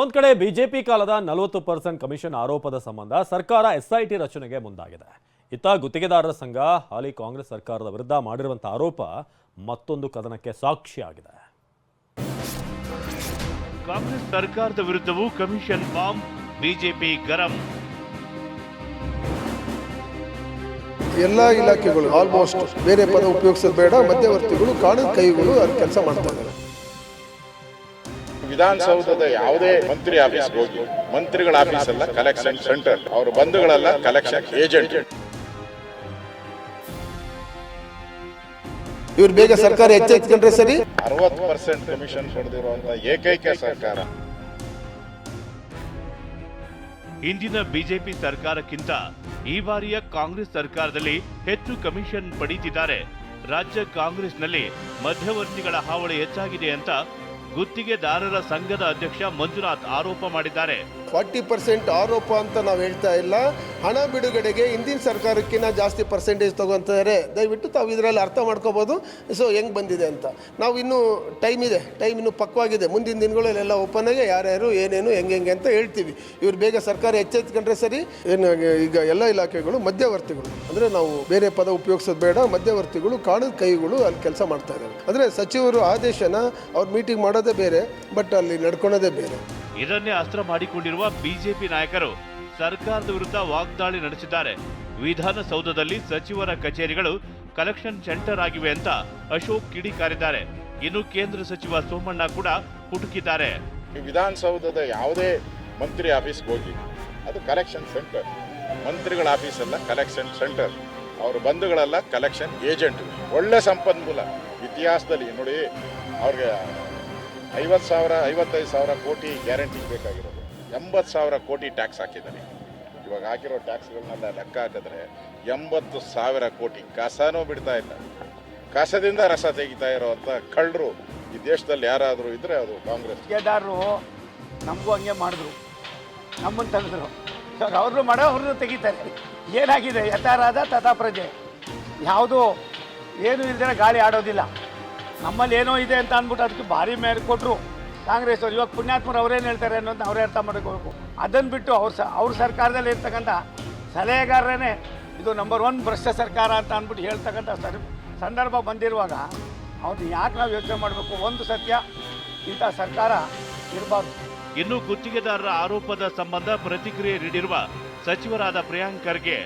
ಒಂದ್ ಕಡೆ ಬಿಜೆಪಿ ಕಾಲದ ನಲವತ್ತು ಪರ್ಸೆಂಟ್ ಕಮಿಷನ್ ಆರೋಪದ ಸಂಬಂಧ ಸರ್ಕಾರ ಎಸ್ಐಟಿ ರಚನೆಗೆ ಮುಂದಾಗಿದೆ. ಇತ್ತ ಗುತ್ತಿಗೆದಾರರ ಸಂಘ ಹಾಲಿ ಕಾಂಗ್ರೆಸ್ ಸರ್ಕಾರದ ವಿರುದ್ಧ ಮಾಡಿರುವಂತಹ ಆರೋಪ ಮತ್ತೊಂದು ಕದನಕ್ಕೆ ಸಾಕ್ಷಿಯಾಗಿದೆ. ಕಾಂಗ್ರೆಸ್ ಸರ್ಕಾರದ ವಿರುದ್ಧವೂ ಕಮಿಷನ್ ಬಾಂಬ್ ಬಿಜೆಪಿ ಗರಂ. ಎಲ್ಲ ಇಲಾಖೆಗಳು ಆಲ್ಮೋಸ್ಟ್ ಬೇರೆ ಪದ ಉಪಯೋಗಿಸೋದು ಬೇಡ ಮಧ್ಯವರ್ತಿಗಳು ಕಾಣದ ಕೈಗಳು ಅದು ಕೆಲಸ ಮಾಡ್ತಾ ಇದ್ದಾರೆ. ವಿಧಾನಸೌಧದ ಯಾವುದೇ ಮಂತ್ರಿ ಆಫೀಸ್ ಹೋಗಿ ಮಂತ್ರಿಗಳ ಆಫೀಸ್ ಅಲ್ಲ ಕಲೆಕ್ಷನ್ ಸೆಂಟರ್ ಅವ್ರ ಬಂಧುಗಳೆಲ್ಲ ಕಲೆಕ್ಷನ್ ಏಜೆಂಟ್ ಇವ್ರು ಬೇಗ ಸರ್ಕಾರ ಎಚ್ಚೆತ್ಕೊಂಡ್ರೆ ಸರಿ? ಅರವತ್ತು ಪರ್ಸೆಂಟ್ ಕಮಿಷನ್ ಪಡೆದಿರುವಂತ ಏಕೈಕ ಸರ್ಕಾರ. ಹಿಂದಿನ ಬಿಜೆಪಿ ಸರ್ಕಾರಕ್ಕಿಂತ ಈ ಬಾರಿಯ ಕಾಂಗ್ರೆಸ್ ಸರ್ಕಾರದಲ್ಲಿ ಹೆಚ್ಚು ಕಮಿಷನ್ ಪಡೀತಿದ್ದಾರೆ. ರಾಜ್ಯ ಕಾಂಗ್ರೆಸ್ನಲ್ಲಿ ಮಧ್ಯವರ್ತಿಗಳ ಹಾವಳಿ ಹೆಚ್ಚಾಗಿದೆ ಅಂತ ಗುತ್ತಿಗೆದಾರರ ಸಂಘದ ಅಧ್ಯಕ್ಷ ಮಂಜುನಾಥ್ ಆರೋಪ ಮಾಡಿದ್ದಾರೆ. ಫಾರ್ಟಿ ಪರ್ಸೆಂಟ್ ಆರೋಪ ಅಂತ ನಾವು ಹೇಳ್ತಾ ಇಲ್ಲ. ಹಣ ಬಿಡುಗಡೆಗೆ ಹಿಂದಿನ ಸರ್ಕಾರಕ್ಕಿಂತ ಜಾಸ್ತಿ ಪರ್ಸೆಂಟೇಜ್ ತೊಗೊತಾರೆ ದಯವಿಟ್ಟು ತಾವು ಇದರಲ್ಲಿ ಅರ್ಥ ಮಾಡ್ಕೋಬೋದು. ಸೊ ಹೆಂಗೆ ಬಂದಿದೆ ಅಂತ. ನಾವು ಇನ್ನೂ ಟೈಮ್ ಇದೆ. ಟೈಮ್ ಇನ್ನೂ ಪಕ್ವಾಗಿದೆ. ಮುಂದಿನ ದಿನಗಳಲ್ಲೆಲ್ಲ ಓಪನ್ ಆಗಿ ಯಾರ್ಯಾರು ಏನೇನು, ಹೆಂಗೆ ಹೆಂಗೆ ಅಂತ ಹೇಳ್ತೀವಿ. ಇವ್ರು ಬೇಗ ಸರ್ಕಾರ ಎಚ್ಚೆತ್ಕೊಂಡ್ರೆ ಸರಿ. ಏನು ಈಗ ಎಲ್ಲ ಇಲಾಖೆಗಳು, ಮಧ್ಯವರ್ತಿಗಳು. ಅಂದರೆ ನಾವು ಬೇರೆ ಪದ ಉಪಯೋಗಿಸೋದು ಬೇಡ. ಮಧ್ಯವರ್ತಿಗಳು ಕಾಣದ ಕೈಗಳು ಅಲ್ಲಿ ಕೆಲಸ ಮಾಡ್ತಾ ಇದ್ದಾರೆ ಅಂದರೆ ಸಚಿವರು ಆದೇಶನ ಅವ್ರು ಮೀಟಿಂಗ್ ಮಾಡೋದೇ ಬೇರೆ ಬಟ್ ಅಲ್ಲಿ ನಡ್ಕೊಳೋದೇ ಬೇರೆ. ಇದನ್ನೇ ಅಸ್ತ್ರ ಮಾಡಿಕೊಂಡಿರುವ ಬಿಜೆಪಿ ನಾಯಕರು. ಸರ್ಕಾರದ ವಿರುದ್ಧ ವಾಗ್ದಾಳಿ ನಡೆಸಿದ್ದಾರೆ. ವಿಧಾನಸೌಧದಲ್ಲಿ ಸಚಿವರ ಕಚೇರಿಗಳು ಕಲೆಕ್ಷನ್ ಸೆಂಟರ್ ಆಗಿವೆ ಅಂತ ಅಶೋಕ್ ಕಿಡಿಕಾರಿದ್ದಾರೆ. ಇನ್ನು ಕೇಂದ್ರ ಸಚಿವ ಸೋಮಣ್ಣ ಕೂಡ ಹುಡುಕಿದ್ದಾರೆ. ಈ ವಿಧಾನಸೌಧದ ಯಾವುದೇ ಮಂತ್ರಿ ಆಫೀಸ್ಗೆ ಹೋಗಿ, ಅದು ಕಲೆಕ್ಷನ್ ಸೆಂಟರ್ ಮಂತ್ರಿಗಳ ಆಫೀಸ್ ಅಲ್ಲ ಕಲೆಕ್ಷನ್ ಸೆಂಟರ್ ಅವ್ರ ಬಂಧುಗಳೆಲ್ಲ ಕಲೆಕ್ಷನ್ ಏಜೆಂಟ್ ಒಳ್ಳೆ ಸಂಪನ್ಮೂಲ. ಇತಿಹಾಸದಲ್ಲಿ ನೋಡಿ, ಅವ್ರಿಗೆ ಐವತ್ತು ಸಾವಿರ, ಐವತ್ತೈದು ಸಾವಿರ ಕೋಟಿ ಗ್ಯಾರಂಟಿ ಬೇಕಾಗಿರೋದು. ಎಂಬತ್ತು ಸಾವಿರ ಕೋಟಿ ಟ್ಯಾಕ್ಸ್ ಹಾಕಿದ್ದಾರೆ. ಇವಾಗ ಹಾಕಿರೋ ಟ್ಯಾಕ್ಸ್ಗಳನ್ನೆಲ್ಲ ಲೆಕ್ಕ ಹಾಕಿದ್ರೆ ಎಂಬತ್ತು ಸಾವಿರ ಕೋಟಿ ಕಸನೂ ಬಿಡ್ತಾ ಇಲ್ಲ. ಕಸದಿಂದ ರಸ ತೆಗಿತಾ ಇರೋವಂಥ ಕಳ್ಳರು ಈ ದೇಶದಲ್ಲಿ ಯಾರಾದರೂ ಇದ್ದರೆ ಅದು ಕಾಂಗ್ರೆಸ್. ಕೇದಾರರು ನಮಗೂ ಹಂಗೆ ಮಾಡಿದ್ರು. ನಮ್ಮನ್ನು ತೆಗೆದ್ರು ಇವಾಗ ಅವ್ರನ್ನೂ ಮಾಡೋ ಅವ್ರನ್ನೂ ತೆಗಿತಾರೆ. ಏನಾಗಿದೆ? ಯಥಾರಾಧ ತಥಾ ಪ್ರಜೆ. ಯಾವುದು ಏನು ಇಲ್ದಿರ ಗಾಳಿ ಆಡೋದಿಲ್ಲ. ನಮ್ಮಲ್ಲಿ ಏನೋ ಇದೆ ಅಂತ ಅಂದ್ಬಿಟ್ಟು ಅದಕ್ಕೆ ಭಾರಿ ಮೇಲೆ ಕೊಟ್ಟರು ಕಾಂಗ್ರೆಸ್ ಅವರು ಇವಾಗ ಪುಣ್ಯಾತ್ಮರು ಅವರೇನು ಹೇಳ್ತಾರೆ ಅನ್ನೋದನ್ನ ಅವರೇ ಅರ್ಥ ಮಾಡ್ಕೋಬೇಕು. ಅದನ್ನು ಬಿಟ್ಟು ಅವ್ರ ಸ, ಅವ್ರ ಸರ್ಕಾರದಲ್ಲಿ ಇರ್ತಕ್ಕಂಥ ಸಲಹೆಗಾರರೇ ಇದು ನಂಬರ್ ಒನ್ ಭ್ರಷ್ಟ ಸರ್ಕಾರ ಅಂತ ಅಂದ್ಬಿಟ್ಟು ಹೇಳ್ತಕ್ಕಂಥ ಸರ್, ಸಂದರ್ಭ ಬಂದಿರುವಾಗ ಅವ್ರನ್ನ ಯಾಕೆ ನಾವು ಯೋಚನೆ ಮಾಡಬೇಕು? ಒಂದು ಸತ್ಯ, ಇಂಥ ಸರ್ಕಾರ ಇರಬಾರ್ದು. ಇನ್ನು ಗುತ್ತಿಗೆದಾರರ ಆರೋಪದ ಸಂಬಂಧ ಪ್ರತಿಕ್ರಿಯೆ ನೀಡಿರುವ ಸಚಿವರಾದ ಪ್ರಿಯಾಂಕ್ ಖರ್ಗೆ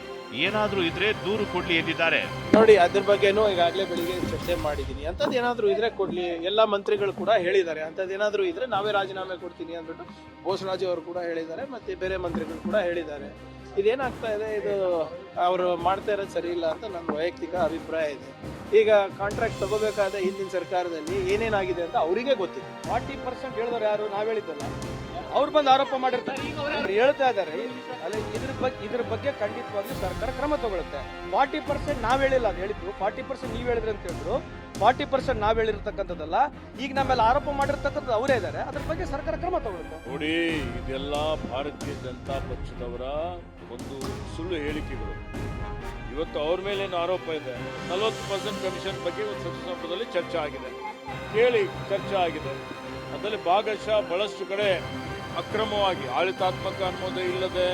ಏನಾದ್ರೂ ಇದ್ರೆ ದೂರು ಕೊಡ್ಲಿ ಎಂದಿದ್ದಾರೆ. ನೋಡಿ, ಅದ್ರ ಬಗ್ಗೆನೂ ಈಗಾಗಲೇ ಬೆಳಿಗ್ಗೆ ಚರ್ಚೆ ಮಾಡಿದ್ದೀನಿ. ಅಂಥದ್ದು ಏನಾದರೂ ಇದ್ರೆ ಕೊಡ್ಲಿ. ಎಲ್ಲ ಮಂತ್ರಿಗಳು ಕೂಡ ಹೇಳಿದ್ದಾರೆ. ಅಂಥದ್ದು ಏನಾದರೂ ಇದ್ರೆ ನಾವೇ ರಾಜೀನಾಮೆ ಕೊಡ್ತೀನಿ ಅಂದ್ಬಿಟ್ಟು ಬೋಸರಾಜು ಅವರು ಕೂಡ ಹೇಳಿದ್ದಾರೆ. ಮತ್ತೆ ಬೇರೆ ಮಂತ್ರಿಗಳು ಕೂಡ ಹೇಳಿದ್ದಾರೆ. ಇದೇನಾಗ್ತಾ ಇದೆ? ಇದು ಅವರು ಮಾಡ್ತಾ ಇರೋದು ಸರಿ ಇಲ್ಲ ಅಂತ ನನ್ನ ವೈಯಕ್ತಿಕ ಅಭಿಪ್ರಾಯ ಇದೆ. ಈಗ ಕಾಂಟ್ರಾಕ್ಟ್ ತಗೋಬೇಕಾದ ಹಿಂದಿನ ಸರ್ಕಾರದಲ್ಲಿ ಏನೇನಾಗಿದೆ ಅಂತ ಅವರಿಗೆ ಗೊತ್ತಿದೆ. ಫಾರ್ಟಿ ಪರ್ಸೆಂಟ್ ಹೇಳಿದವರು ಯಾರು? ನಾವು ಹೇಳಿದ್ದಲ್ಲ. ಅವ್ರು ಬಂದು ಆರೋಪ ಮಾಡಿರ್ತಾರೆ. ಹೇಳ್ತಾ ಇದ್ದಾರೆ. ಅಲ್ಲ ಇದ್ರ ಬಗ್ಗೆ ಇದ್ರ ಬಗ್ಗೆ ಖಂಡಿತವಾಗ್ಲೂ ಸರ್ಕಾರ ಕ್ರಮ ತಗೊಳುತ್ತೆ. ಫಾರ್ಟಿ ಪರ್ಸೆಂಟ್ ನಾವ್ ಹೇಳಿಲ್ಲ ಅದು ಹೇಳಿದ್ರು. ಫಾರ್ಟಿ ಪರ್ಸೆಂಟ್ ನೀವ್ ಹೇಳಿದ್ರಿ ಅಂತ ಹೇಳಿದ್ರು. ಫಾರ್ಟಿ ಪರ್ಸೆಂಟ್ ನಾವ್ ಹೇಳಿರ್ತಕ್ಕಂಥದ್ದಲ್ಲ. ಈಗ ನಮ್ಮೆಲ್ಲ ಆರೋಪ ಮಾಡಿರ್ತಕ್ಕಂಥದ್ದು ಅವರೇ ಇದ್ದಾರೆ. ಅದ್ರ ಬಗ್ಗೆ ಸರ್ಕಾರ ಕ್ರಮ ತಗೊಳುತ್ತೆ. ನೋಡಿ, ಇದೆಲ್ಲ ಭಾರತೀಯ ಜನತಾ ಪಕ್ಷದವರ ಒಂದು ಸುಳ್ಳು ಹೇಳಿಕೆಗಳು. ಇವತ್ತು ಅವ್ರ ಮೇಲೇನು ಆರೋಪ ಇದೆ? ನಲವತ್ತು ಪರ್ಸೆಂಟ್ ಕಮಿಷನ್ ಬಗ್ಗೆ ಒಂದು ಸಂಪುಟದಲ್ಲಿ ಚರ್ಚೆ ಆಗಿದೆ. ಕೇಳಿ ಚರ್ಚೆ ಆಗಿದೆ. ಅದರಲ್ಲಿ ಭಾಗಶಃ ಬಹಳಷ್ಟು ಕಡೆ ಅಕ್ರಮವಾಗಿ ಆಡಳಿತಾತ್ಮಕ ಅನುಮೋದನೆ ಇಲ್ಲದೆ,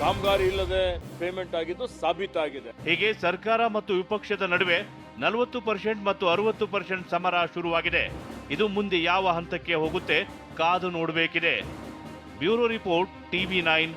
ಕಾಮಗಾರಿ ಇಲ್ಲದೆ ಪೇಮೆಂಟ್ ಆಗಿದ್ದು ಸಾಬೀತಾಗಿದೆ. ಹೀಗೆ ಸರ್ಕಾರ ಮತ್ತು ವಿಪಕ್ಷದ ನಡುವೆ ನಲವತ್ತು ಪರ್ಸೆಂಟ್ ಮತ್ತು ಅರವತ್ತು ಪರ್ಸೆಂಟ್ ಸಮರ ಶುರುವಾಗಿದೆ. ಇದು ಮುಂದೆ ಯಾವ ಹಂತಕ್ಕೆ ಹೋಗುತ್ತೆ ಕಾದು ನೋಡಬೇಕಿದೆ. Bureau report TV nine